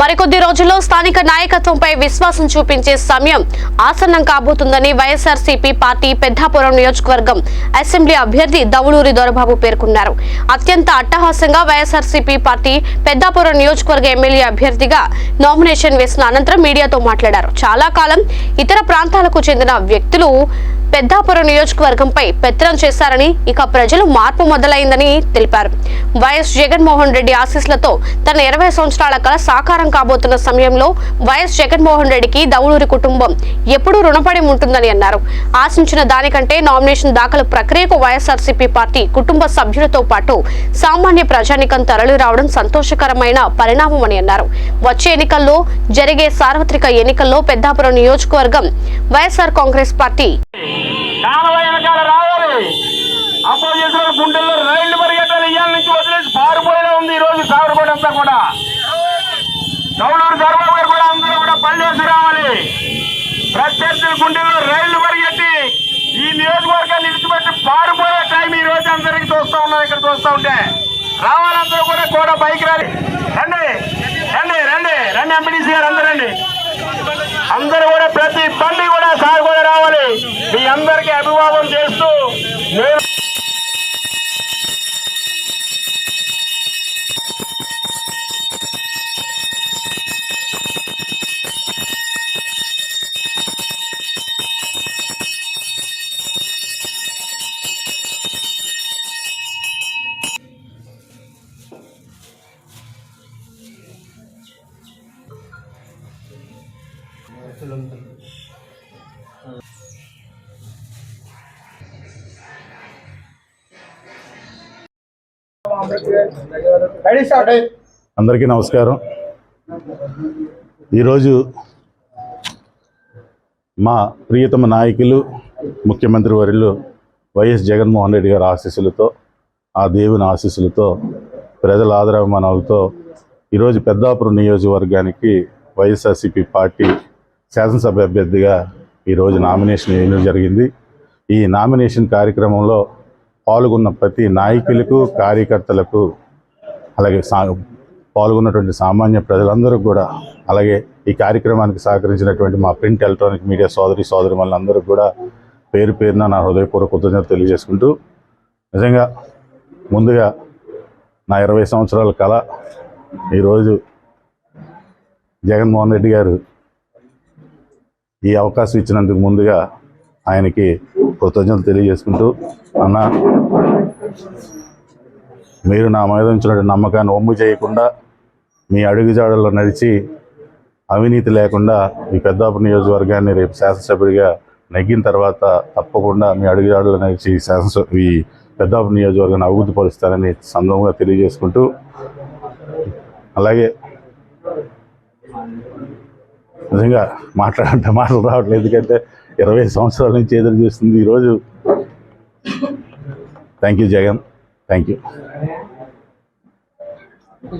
మరికొద్ది రోజుల్లో స్థానిక నాయకత్వంపై విశ్వాసం చూపించే సమయం ఆసన్నం కాబోతుందని వైఎస్ఆర్సీపీ పార్టీ పెద్దాపురం నియోజకవర్గం అసెంబ్లీ అభ్యర్థి దవులూరి దొరబాబు పేర్కొన్నారు. అత్యంత అట్టహాసంగా వైఎస్ఆర్సీపీ పార్టీ పెద్దాపురం నియోజకవర్గ ఎమ్మెల్యే అభ్యర్థిగా నామినేషన్ వేసిన అనంతరం మీడియాతో మాట్లాడారు. చాలా కాలం ఇతర ప్రాంతాలకు చెందిన వ్యక్తులు పెద్దాపురం నియోజకవర్గంపై పెత్తనం చేశారని ఇక ప్రజలు మార్పు మొదలైందని తెలిపారు. వైఎస్ జగన్మోహన్ రెడ్డి ఆశీస్సులతో తన ఇరవై సంవత్సరాల కళ సాకారం కాబోతున్న సమయంలో వైఎస్ జగన్మోహన్ రెడ్డికి దౌలూరి కుటుంబం ఎప్పుడూ రుణపడి ఉంటుందని అన్నారు. ఆశించిన దానికంటే నామినేషన్ దాఖలు ప్రక్రియకు వైఎస్ఆర్సీపీ పార్టీ కుటుంబ సభ్యులతో పాటు సామాన్య ప్రజానికం తరలి రావడం సంతోషకరమైన పరిణామమని అన్నారు. వచ్చే ఎన్నికల్లో జరిగే సార్వత్రిక ఎన్నికల్లో పెద్దాపురం నియోజకవర్గం వైఎస్ఆర్ కాంగ్రెస్ పార్టీ కూడా. గౌడూరు సర్బాబు గారు కూడా అందరూ కూడా పనిచేసి రావాలి. ప్రత్యర్థుల గుండెల్లో రైళ్ళు పరిగెట్టి ఈ నియోజకవర్గాన్ని విడిచిపెట్టి పారిపోయే టైం ఈ రోజు అందరికి చూస్తూ ఉన్నాం ఇక్కడ చూస్తూ ఉంటే. రావాలందరూ కూడా కూడా బైక్ రాలి. రండి రండి రండి రండి ఎంపీడీసీ గారు అందరూ అందరూ అందరికీ నమస్కారం. ఈరోజు మా ప్రియతమ నాయకులు ముఖ్యమంత్రి వర్యులు వైఎస్ జగన్మోహన్ రెడ్డి గారి ఆశీస్సులతో ఆ దేవుని ఆశీస్సులతో ప్రజల ఆదరాభిమానాలతో ఈరోజు పెద్దాపురం నియోజకవర్గానికి వైఎస్ఆర్సీపీ పార్టీ శాసనసభ అభ్యర్థిగా ఈరోజు నామినేషన్ వేయడం జరిగింది. ఈ నామినేషన్ కార్యక్రమంలో పాల్గొన్న ప్రతి నాయకులకు కార్యకర్తలకు అలాగే సా పాల్గొన్నటువంటి సామాన్య ప్రజలందరూ కూడా అలాగే ఈ కార్యక్రమానికి సహకరించినటువంటి మా ప్రింట్ ఎలక్ట్రానిక్ మీడియా సోదరి సోదరి మనందరూ కూడా పేరు పేరున నా హృదయపూర్వక కృతజ్ఞత తెలియజేసుకుంటూ నిజంగా ముందుగా నా ఇరవై సంవత్సరాల కళ ఈరోజు జగన్మోహన్ రెడ్డి గారు ఈ అవకాశం ఇచ్చినందుకు ముందుగా ఆయనకి కృతజ్ఞతలు తెలియజేసుకుంటూ అన్న మీరు నా మీద ఉంచినటువంటి నమ్మకాన్ని ఒమ్ము చేయకుండా మీ అడుగుజాడల్లో నడిచి అవినీతి లేకుండా ఈ పెద్దాపు నియోజకవర్గాన్ని రేపు శాసనసభ్యుడిగా నెగ్గిన తర్వాత తప్పకుండా మీ అడుగుజాడల్లో నడిచి ఈ శాసనసభ ఈ పెద్దాపు నియోజకవర్గాన్ని అభివృద్ధి పరుస్తానని సందర్భంగా తెలియజేసుకుంటూ అలాగే నిజంగా మాట్లాడంటే మాటలు రావట్లేదు ఎందుకంటే ఇరవై సంవత్సరాల నుంచి ఎదురు చూస్తుంది ఈరోజు thank you Jagan thank you